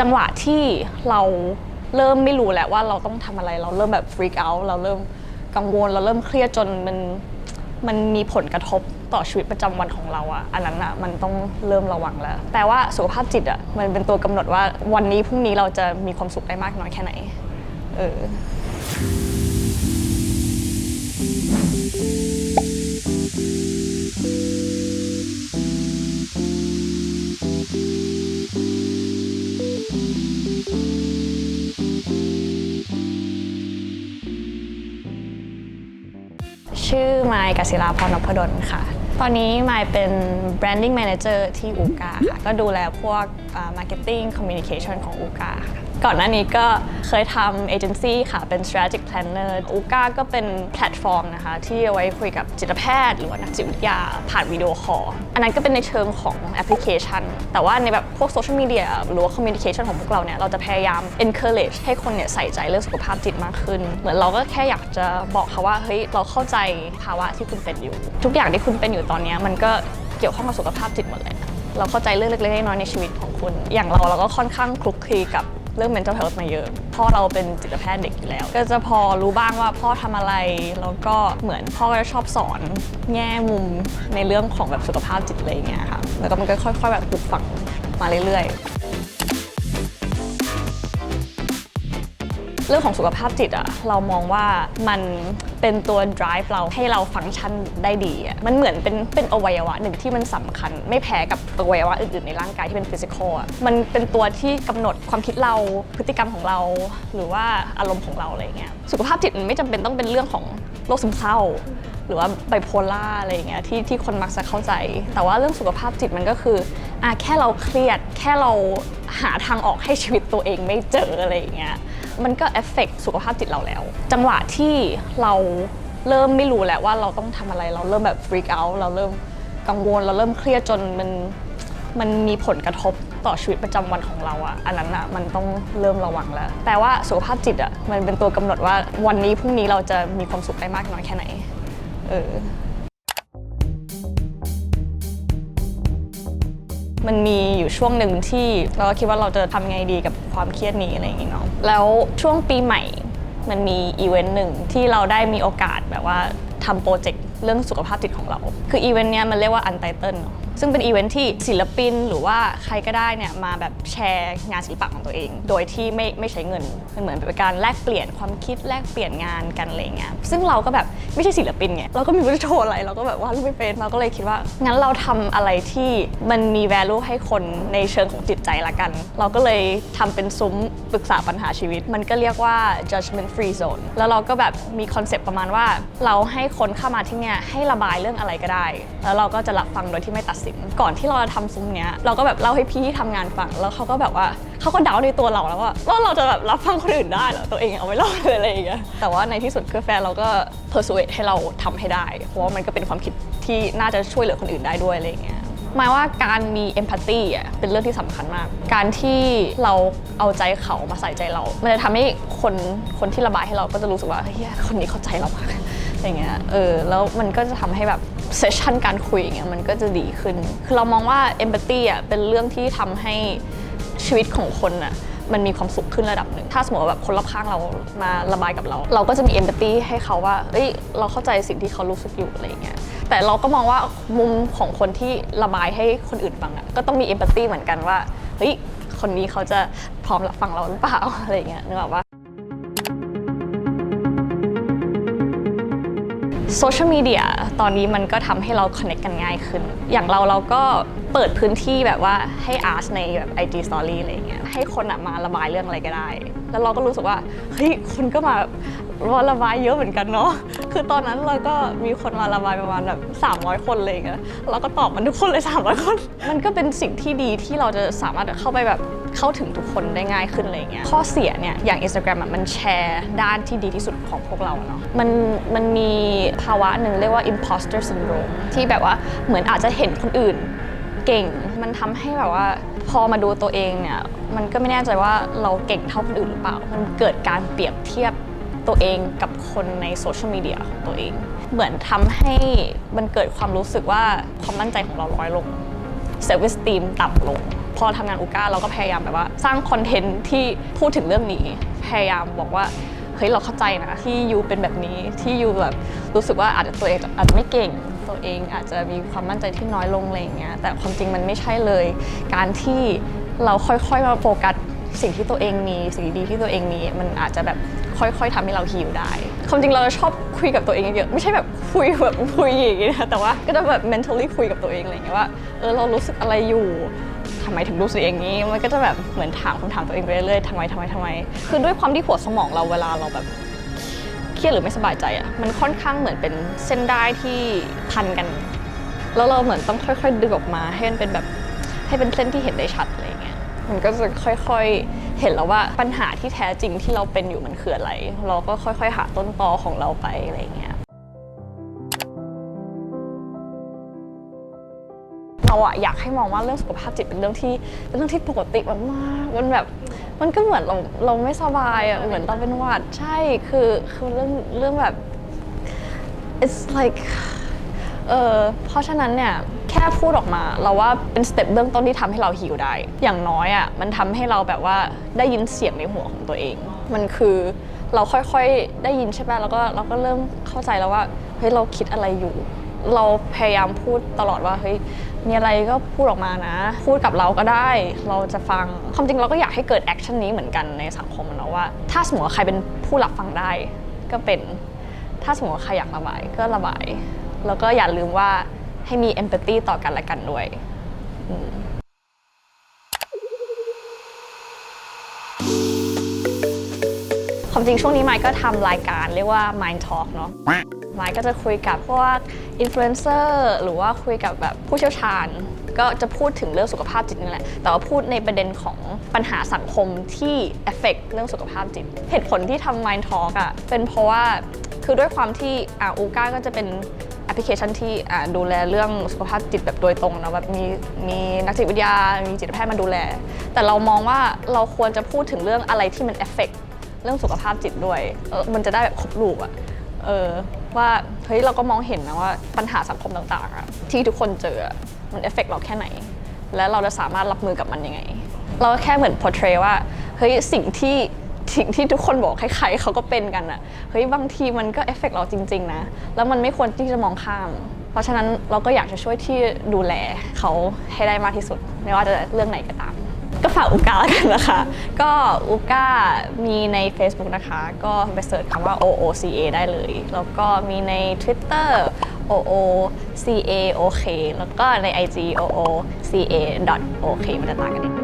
จังหวะที่เราเริ่มไม่รู้แหละว่าเราต้องทำอะไร เราเริ่มแบบฟรีคเอาเราเริ่มกังวล เราเริ่มเครียดจนมันมันมีผลกระทบต่อชีวิตประจำวันของเราอะอันนั้นอะมันต้องเริ่มระวังแล้วแต่ว่าสุขภาพจิตอะมันเป็นตัวกำหนดว่าวันนี้พรุ่งนี้เราจะมีความสุขได้มากน้อยแค่ไหน เออ ชื่อไมค์กศิลาพรนพดลค่ะ ตอนนี้ไมค์เป็น branding manager ที่อูกาค่ะ ก็ดูแลพวก marketing communication ของอูกาค่ะ ก่อนหน้านี้ก็เคยทำเอเจนซี่ค่ะ เป็น strategic planner อูกาก็เป็นแพลตฟอร์มนะคะ ที่เอาไว้คุยกับจิตแพทย์ หรือว่านักจิตวิทยาผ่านวิดีโอคอลอันนั้นก็เป็นในเชิงของแอปพลิเคชัน แต่ว่าในแบบพวกโซเชียลมีเดียหรือว่า communication ของพวกเราเนี่ย เราจะพยายาม encourage ให้คนเนี่ยใส่ใจเรื่องสุขภาพจิตมากขึ้น เหมือนเราก็แค่อยากจะบอกเขาว่าเฮ้ยเราเข้าใจภาวะที่คุณเป็นอยู่ ทุกอย่างที่คุณเป็นอยู่ตอนนี้มันก็เกี่ยวข้องกับสุขภาพจิตหมดเลยเราเข้าใจเรื่องเล็กๆน้อยๆในชีวิตของคุณ อย่างเราเราก็ค่อนข้างคลุกคลีกับ เรื่อง mental health มาเยอะพ่อเราเป็นจิตแพทย์เด็กอยู่แล้ว ก็จะพอรู้บ้างว่าพ่อทำอะไร แล้วก็เหมือนพ่อก็จะชอบสอนแง่มุมในเรื่องของแบบสุขภาพจิตอะไรเงี้ยค่ะ แล้วก็มันก็ค่อย ๆ แบบปลูกฝังมาเรื่อยๆ เรื่องของสุขภาพจิตอะเรามองว่ามันเป็นตัว drive เราให้เราฟังก์ชันได้ดีอะมันเหมือนเป็นเป็นอวัยวะหนึ่งที่มันสำคัญ ไม่แพ้กับอวัยวะอื่นๆในร่างกายที่เป็นฟิสิกอลอะมันเป็นตัวที่กำหนดความคิดเราพฤติกรรมของเรา หรือว่าอารมณ์ของเราอะไรเงี้ยสุขภาพจิตมันไม่จำเป็นต้องเป็นเรื่องของโรคซึมเศร้าหรือว่าไบโพล่าอะไรอย่างเงี้ยที่ที่คนมักจะเข้าใจ แต่ว่าเรื่องสุขภาพจิตมันก็คืออะแค่เราเครียด แค่เราหาทางออกให้ชีวิตตัวเองไม่เจออะไรอย่างเงี้ย มันก็เอฟเฟกสุขภาพจิตเราแล้ว จังหวะที่เราเริ่มไม่รู้แล้วว่าเราต้องทำอะไรเราเริ่มแบบ freak out เราเริ่มกังวลเราเริ่มเครียดจนมันมันมีผลกระทบต่อชีวิตประจำวันของเราอะอันนั้นอะมันต้องเริ่มระวังแล้ว แต่ว่าสุขภาพจิตอะมันเป็นตัวกำหนดว่าวันนี้พรุ่งนี้เราจะมีความสุขได้มากน้อยแค่ไหน เออ มันมีอยู่ช่วงหนึ่งที่เราก็คิดว่าเราจะทำไงดีกับความเครียดนี้อะไรอย่างงี้เนาะแล้วช่วงปีใหม่มันมีอีเวนต์หนึ่งที่เราได้มีโอกาสแบบว่าทำโปรเจกต์เรื่องสุขภาพจิตของเรา คืออีเวนต์เนี้ยมันเรียกว่า Untitled เนอะซึ่งเป็นอีเวนต์ที่ศิลปินหรือว่าใครก็ได้เนี่ยมาแบบแชร์งานศิลปะของตัวเอง โดยที่ไม่ไม่ใช้เงินมันเหมือนเป็นการแลกเปลี่ยนความคิดแลกเปลี่ยนงานกันอะไรเงี้ยซึ่งเราก็แบบไม่ใช่ศิลปินไงเราก็มีรู้จะโชว์อะไรเราก็แบบว่ารูปไม่เป็นเราก็เลยคิดว่า งั้นเราทำอะไรที่มันมี value ให้คนในเชิงของจิตใจละกัน เราก็เลยทำเป็นซุ้มปรึกษาปัญหาชีวิต มันก็เรียกว่า judgment free zone แล้วเราก็แบบมีคอนเซปต์ประมาณว่าเราให้คนเข้ามาที่เนี่ยให้ระบายเรื่องอะไรก็ได้ แล้วเราก็จะรับฟังโดยที่ไม่ตัดสิน ก่อนที่เราจะทำซุ้มเนี้ยเราก็แบบเล่าให้พี่ที่ทำงานฟัง แล้วเขาก็แบบว่าเขาก็เดาในตัวเราแล้วว่าว่าเราจะแบบรับฟังคนอื่นได้เหรอตัวเองเอาไม่รอดเลยอะไรอย่างเงี้ยแต่ว่าในที่สุดคือแฟนเราก็ persuade ให้เราทำให้ได้ เพราะว่ามันก็เป็นความคิดที่น่าจะช่วยเหลือคนอื่นได้ด้วยอะไรอย่างเงี้ยหมายว่าการมีเอมพัตตีอะเป็นเรื่องที่สำคัญมาก การที่เราเอาใจเขามาใส่ใจเรา มันจะทำให้คนคนที่ระบายให้เราก็จะรู้สึกว่าเฮ้ยคนนี้เข้าใจเรามาก อย่างเงี้ยเออแล้วมันก็จะทำให้แบบเซสชันการคุยอย่างเงี้ยมันก็จะดีขึ้น คือเรามองว่าเอมพัตตีอะเป็นเรื่องที่ทำให้ชีวิตของคนอะมันมีความสุขขึ้นระดับหนึ่ง ถ้าสมมติว่าแบบคนรอบข้างเรามาระบายกับเรา เราก็จะมีเอมพัตตีให้เขาว่า เอ้ย เราเข้าใจสิ่งที่เขารู้สึกอยู่อะไรเงี้ย แต่เราก็มองว่ามุมของคนที่ระบายให้คนอื่นฟังอะ ก็ต้องมีเอมพัตตีเหมือนกันว่า เฮ้ย คนนี้เขาจะพร้อมรับฟังเราหรือเปล่าอะไรเงี้ยนึกออกว่า โซเชียลมีเดียตอนนี้มันก็ทำให้เราคอนเนคกันง่ายขึ้น อย่างเราเราก็เปิดพื้นที่แบบว่าให้อาร์ตในแบบ IG Story อะไรอย่างเงี้ยให้คนอะมาระบายเรื่องอะไรก็ได้ แล้วเราก็รู้สึกว่าเฮ้ยคนก็มา ว่าระบายเยอะเหมือนกันเนาะ คือตอนนั้นเราก็มีคนมาระบายประมาณแบบ300 คนเลยอย่างเงี้ยเราก็ตอบมันทุกคนเลย 300 คน มันก็เป็นสิ่งที่ดีที่เราจะสามารถเข้าไปแบบเข้าถึงทุกคนได้ง่ายขึ้นอะไรเงี้ย ข้อเสียเนี่ยอย่าง Instagram อะมันแชร์ด้านที่ดีที่สุดของพวกเราเนาะ มันมันมีภาวะหนึ่งเรียกว่า imposter syndrome ที่แบบว่าเหมือนอาจจะเห็นคนอื่นเก่ง มันทำให้แบบว่าพอมาดูตัวเองเนี่ยมันก็ไม่แน่ใจว่าเราเก่งเท่าคนอื่นหรือเปล่า มันเกิดการเปรียบเทียบ ตัวเองกับคนในโซเชียลมีเดียของตัวเอง เหมือนทำให้มันเกิดความรู้สึกว่าความมั่นใจของเราน้อยลงเซลฟ์ e สตีมต่ำลง พอทำงานอูก้าเราก็พยายามแบบว่า สร้างคอนเทนต์ที่พูดถึงเรื่องนี้ พยายามบอกว่าเฮ้ยเราเข้าใจนะ ที่ยูเป็นแบบนี้ที่ยูแบบรู้สึกว่าอาจจะตัวเองอาจจะไม่เก่งตัวเองอาจจะมีความมั่นใจที่น้อยลงอะไรอย่างเงี้ยแต่ความจริงมันไม่ใช่เลย การที่เราค่อยๆมาโฟกัสสิ่งที่ตัวเองมีสิ่งดีๆที่ตัวเองมีมันอาจจะแบบ ค่อยๆทำให้เราฮีลได้ความจริงเราชอบคุยกับตัวเองเยอะๆไม่ใช่แบบคุยแบบคุยอย่างงี้นะแต่ว่าก็จะแบบ mentally คุยกับตัวเองอะไรอย่างเงี้ยว่าเออเรารู้สึกอะไรอยู่ทำไมถึงรู้สึกอย่างนี้ มันก็จะแบบเหมือนถามคำถามตัวเองไปเรื่อยๆทำไมทำไมทำไม คือด้วยความที่หัวสมองเราเวลาเราแบบเครียดหรือไม่สบายใจอะมันค่อนข้างเหมือนเป็นเส้นได้ที่พันกัน แล้วเราเหมือนต้องค่อย ๆ ดึงออกมาให้มันเป็นแบบให้เป็นเส้นที่เห็นได้ชัดอะไรเงี้ย มันก็จะค่อย ๆ เห็นแล้วว่าปัญหาที่แท้จริงที่เราเป็นอยู่มันคืออะไร เราก็ค่อยๆ หาต้นตอของเราไปอะไรเงี้ยเราอะอยากให้มองว่าเรื่องสุขภาพจิตเป็นเรื่องที่เป็นเรื่องที่ปกติมากๆมันแบบมันก็เหมือนเราเราไม่สบายอะเหมือนเราเป็นหวัดใช่คือคือเรื่องเรื่องแบบ it's like เออเพราะฉะนั้นเนี่ยแค่พูดออกมา เราว่าเป็นสเต็ปเบื้องต้นที่ทำให้เราฮิวได้ อย่างน้อยอะ่ะมันทำให้เราแบบว่าได้ยินเสียงในหัวของตัวเอง มันคือเราค่อยๆได้ยินใช่ไหมแล้วก็เราก็เริ่มเข้าใจแล้วว่าเฮ้ยเราคิดอะไรอยู่ เราพยายามพูดตลอดว่าเฮ้ยมีอะไรก็พูดออกมานะ พูดกับเราก็ได้ เราจะฟังความจริงเราก็อยากให้เกิดแอคชั่นนี้เหมือนกันในสังคมอะเนาะว่า ถ้าสมมติว่าใครเป็นผู้รับฟังได้ก็เป็น ถ้าสมมติว่าใครอยากระบายก็ระบาย แล้วก็อย่าลืมว่าให้มี empathy ต่อกันและกันด้วยอืม ความจริงช่วงนี้ไมค์ก็ทำรายการเรียกว่า Mind Talk เนาะไมค์ก็จะคุยกับพวกอินฟลูเอนเซอร์หรือว่าคุยกับแบบผู้เชี่ยวชาญ ก็จะพูดถึงเรื่องสุขภาพจิตนี่แหละ แต่ว่าพูดในประเด็นของปัญหาสังคมที่เอฟเฟกเรื่องสุขภาพจิต เหตุผลที่ทำ Mind Talk อะเป็นเพราะว่าคือด้วยความที่อ่าอูก้าก็จะเป็น พลิเคชันที่ดูแลเรื่องสุขภาพจิตแบบโดยตรงนะแบบมีมีนักจิตวิทยา มีจิตแพทย์มาดูแล แต่เรามองว่าเราควรจะพูดถึงเรื่องอะไรที่มันเอฟเฟกเรื่องสุขภาพจิตด้วย มันจะได้แบบครบรูปอะเออว่าเฮ้ยเราก็มองเห็นนะว่าปัญหาสังคมต่างๆอะที่ทุกคนเจอมันเอฟเฟกเราแค่ไหน และเราจะสามารถรับมือกับมันยังไง เราแค่เหมือนพอเทรว่าเฮ้ยสิ่งที่ สิ่งที่ทุกคนบอกใครๆเขาก็เป็นกันอะเฮ้ยบางทีมันก็เอฟเฟกเราจริง ๆ นะ แล้วมันไม่ควรที่จะมองข้าม เพราะฉะนั้นเราก็อยากจะช่วยที่ดูแลเขาให้ได้มากที่สุด ไม่ว่าจะเรื่องไหนก็ตาม ก็ฝากอูก้าแล้วกันนะคะ ก็อูก้ามีใน Facebook นะคะ ก็ไปเสิร์ชคำว่า OOCA ได้เลย แล้วก็มีใน Twitter OOCA OK แล้วก็ใน IG OOCA OK มันจะต่างกันนิดนึง